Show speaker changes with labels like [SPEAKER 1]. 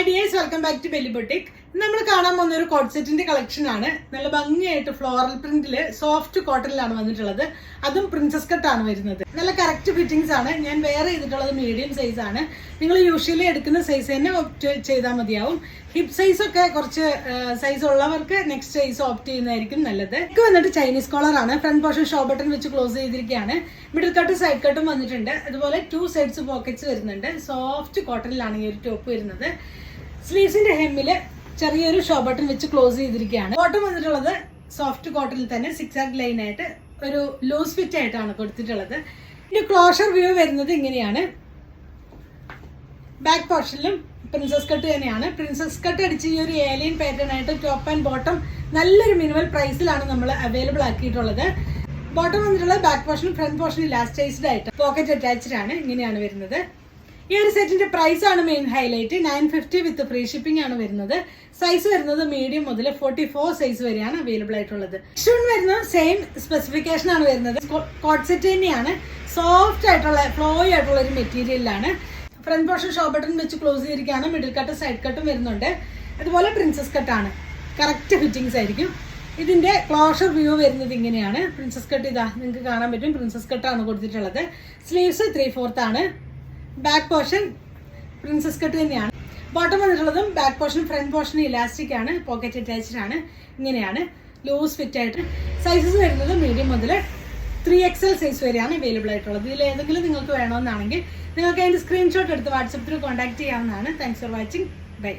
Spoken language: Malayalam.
[SPEAKER 1] hi dears welcome back to Belly Boutique നമ്മൾ കാണാൻ പോകുന്ന ഒരു കോട്ട് സെറ്റിന്റെ കളക്ഷൻ ആണ്. നല്ല ഭംഗിയായിട്ട് ഫ്ലോറൽ പ്രിന്റിൽ സോഫ്റ്റ് കോട്ടണിലാണ് വന്നിട്ടുള്ളത്. അതും പ്രിൻസസ് കട്ട് ആണ് വരുന്നത്. നല്ല കറക്റ്റ് ഫിറ്റിംഗ്സ് ആണ്. ഞാൻ വെയർ ചെയ്തിട്ടുള്ളത് മീഡിയം സൈസ് ആണ്. നിങ്ങൾ യൂഷ്വലി എടുക്കുന്ന സൈസ് തന്നെ ഓപ്റ്റ് ചെയ്താൽ മതിയാവും. ഹിപ് സൈസ് ഒക്കെ കുറച്ച് സൈസ് ഉള്ളവർക്ക് നെക്സ്റ്റ് സൈസ് ഓപ്റ്റ് ചെയ്യുന്നതായിരിക്കും നല്ലത്. ഇത് വന്നിട്ട് ചൈനീസ് കോളർ ആണ്. ഫ്രണ്ട് പോർഷൻ ഷോ ബട്ടൺ വെച്ച് ക്ലോസ് ചെയ്തിരിക്കുകയാണ്. മിഡിൽ കട്ട് സൈഡ് കട്ടും വന്നിട്ടുണ്ട്. അതുപോലെ ടു സൈഡ്സ് പോക്കറ്റ്സ് വരുന്നുണ്ട്. സോഫ്റ്റ് കോട്ടണിലാണ് ഈ ഒരു ടോപ്പ് വരുന്നത്. സ്ലീവ്സിന്റെ ഹെമ്മിൽ ചെറിയൊരു ഷോ ബട്ടൺ വെച്ച് ക്ലോസ് ചെയ്തിരിക്കുകയാണ്. ബോട്ടം വന്നിട്ടുള്ളത് സോഫ്റ്റ് കോട്ടണിൽ തന്നെ സിക്സ് ആക്ക് ലൈൻ ആയിട്ട് ഒരു ലൂസ് ഫിറ്റ് ആയിട്ടാണ് കൊടുത്തിട്ടുള്ളത്. ഇനി ക്ലോഷർ വ്യൂ വരുന്നത് ഇങ്ങനെയാണ്. ബാക്ക് പോർഷനിലും പ്രിൻസസ് കട്ട് തന്നെയാണ്. പ്രിൻസസ് കട്ട് അടിച്ച് ഈ ഒരു ഏലിയൻ പാറ്റേൺ ആയിട്ട് ടോപ്പ് ആൻഡ് ബോട്ടം നല്ലൊരു മിനിമൽ പ്രൈസിലാണ് നമ്മൾ അവൈലബിൾ ആക്കിയിട്ടുള്ളത്. ബോട്ടം വന്നിട്ടുള്ള ബാക്ക് പോർഷനും ഫ്രണ്ട് പോർഷൻ ഇലാസ്റ്റൈസ്ഡ് ആയിട്ട് പോക്കറ്റ് അറ്റാച്ച്ഡ് ആണ്. ഇങ്ങനെയാണ് വരുന്നത്. ഈ ഒരു സെറ്റിന്റെ പ്രൈസ് ആണ് main highlight nine fifty with free shipping ആണ് വരുന്നത്. സൈസ് വരുന്നത് മീഡിയം മുതൽ ഫോർട്ടി ഫോർ സൈസ് വരെയാണ് അവൈലബിൾ ആയിട്ടുള്ളത്. ഷൂൺ വരുന്നത് സെയിം സ്പെസിഫിക്കേഷൻ ആണ് വരുന്നത്. കോട്ട് സെറ്റ് തന്നെയാണ് സോഫ്റ്റ് ആയിട്ടുള്ള ഫ്ലോയി ആയിട്ടുള്ള ഒരു മെറ്റീരിയലാണ് ഫ്രണ്ട് പോർഷൻ ഷോ ബട്ടൺ വെച്ച് ക്ലോസ് ചെയ്തിരിക്കുകയാണ്. മിഡിൽ കട്ട് സൈഡ് കട്ടും വരുന്നുണ്ട്. അതുപോലെ പ്രിൻസസ് കട്ടാണ് കറക്റ്റ് ഫിറ്റിംഗ്സ് ആയിരിക്കും. ഇതിന്റെ ക്ലോഷർ വ്യൂ വരുന്നത് ഇങ്ങനെയാണ്. പ്രിൻസസ് കട്ട് ഇതാ നിങ്ങൾക്ക് കാണാൻ പറ്റും. പ്രിൻസസ് കട്ടാണ് കൊടുത്തിട്ടുള്ളത്. സ്ലീവ്സ് ത്രീ ഫോർത്ത് ആണ്. ബാക്ക് പോർഷൻ പ്രിൻസസ് കട്ട് തന്നെയാണ്. Bottom വന്നിട്ടുള്ളതും back portion front portion elastic ആണ്. പോക്കറ്റ് അറ്റാച്ച്ഡ് ആണ്. ഇങ്ങനെയാണ്. ലൂസ് ഫിറ്റ് ആയിട്ട്. സൈസസ് വരുന്നത് മീഡിയം മുതൽ ത്രീ എക്സൽ സൈസ് വരെയാണ് അവൈലബിൾ ആയിട്ടുള്ളത്. ഇതിൽ ഏതെങ്കിലും നിങ്ങൾക്ക് വേണമെന്നാണെങ്കിൽ നിങ്ങൾക്ക് അതിന്റെ സ്ക്രീൻഷോട്ട് എടുത്ത് വാട്സപ്പിൽ കോൺടാക്ട് ചെയ്യാവുന്നതാണ്. Thanks for watching bye